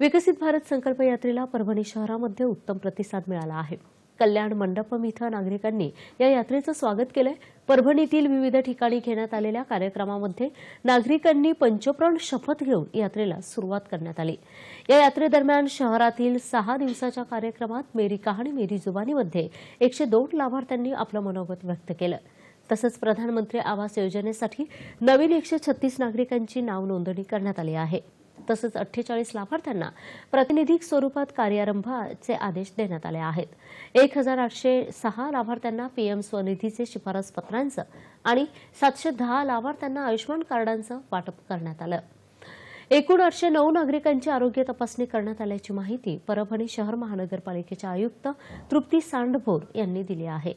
विकसित भारत संकल्प यात्रेला परभणी शहरामध्ये उत्तम प्रतिसाद मिळाला आहे. कल्याण मंडपम इथं नागरिकांनी या यात्रेचं स्वागत केलंय. परभणीतील विविध ठिकाणी घेण्यात आलेल्या कार्यक्रमामध्ये नागरिकांनी पंचप्राण शपथ घेऊन यात्रेला सुरुवात करण्यात आली. या यात्रेदरम्यान शहरातील सहा दिवसाच्या कार्यक्रमात मेरी कहाणी मेरी जुबानीमध्ये एकशे दोन लाभार्थ्यांनी आपलं मनोगत व्यक्त केलं. तसंच प्रधानमंत्री आवास योजनेसाठी नवीन एकशे छत्तीस नागरिकांची नाव नोंदणी करण्यात आली आहे. तसंच अठ्ठेचाळीस लाभार्थ्यांना प्रातिनिधिक स्वरूपात कार्यारंभाचे आदेश देण्यात आले आहेत. एक हजार आठशे सहा लाभार्थ्यांना पीएम स्वनिधीचे शिफारस पत्रांचं आणि सातशे दहा लाभार्थ्यांना आयुष्यमान कार्डांचं वाटप करण्यात आलं. एकूण आठशे नऊ नागरिकांची आरोग्य तपासणी करण्यात आल्याची माहिती परभणी शहर महानगरपालिकेच्या आयुक्त तृप्ती सांडभोर यांनी दिली आहे.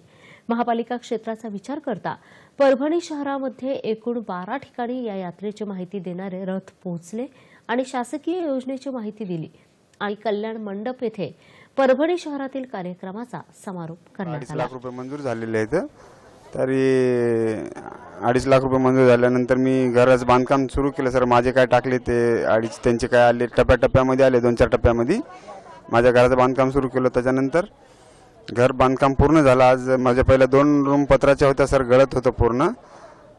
महापालिका क्षेत्राचा विचार करता परभणी शहरामध्ये एकूण बारा ठिकाणी या यात्रेची माहिती देणारे रथ पोहोचले आणि शासकीय योजनेची माहिती दिली. आणि कल्याण मंडप येथे परभणी शहरातील कार्यक्रमाचा समारोप करण्यात आला लाख रुपये मंजूर झालेले आहेत. तरी अडीच लाख रुपये मंजूर झाल्यानंतर मी घराचं बांधकाम सुरू केलं. सर माझे काय टाकले ते अडीच त्यांचे काय आले टप्प्याटप्प्यामध्ये आले दोन चार टप्प्यामध्ये. माझ्या घराचं बांधकाम सुरू केलं. त्याच्यानंतर घर बांधकाम पूर्ण झालं. आज माझ्या पहिल्या दोन रूम पत्राच्या होत्या सर गळत होतं पूर्ण.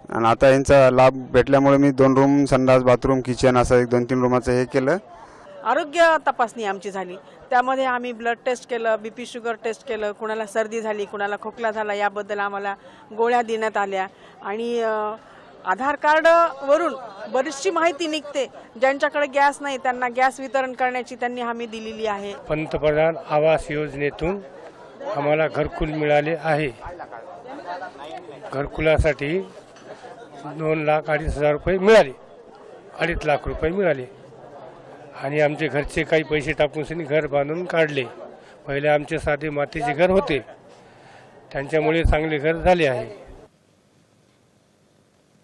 आणि आता यांचा लाभ भेटल्यामुळे मी दोन रूम संडास बाथरूम किचन असं एक दोन तीन रूमाचं हे केलं. आरोग्य तपासणी आमची झाली. त्यामध्ये आम्ही ब्लड टेस्ट केलं बी पी शुगर टेस्ट केलं कुणाला सर्दी झाली कुणाला खोकला झाला याबद्दल आम्हाला गोळ्या देण्यात आल्या. आणि आधार कार्डवरून बरीचशी माहिती निघते. ज्यांच्याकडे गॅस नाही त्यांना गॅस वितरण करण्याची त्यांनी हमी दिलेली आहे. पंतप्रधान आवास योजनेतून आम्हाला घरकुल मिळाले आहे. घरकुलासाठी दोन लाख अडीच हजार रुपये मिळाले. अडीच लाख रुपये मिळाले. आणि आमचे घरचे काही पैसे टाकून त्यांनी घर बांधून काढले. पहिले आमचे साधे मातीचे घर होते. त्यांच्यामुळे चांगले घर झाले आहे.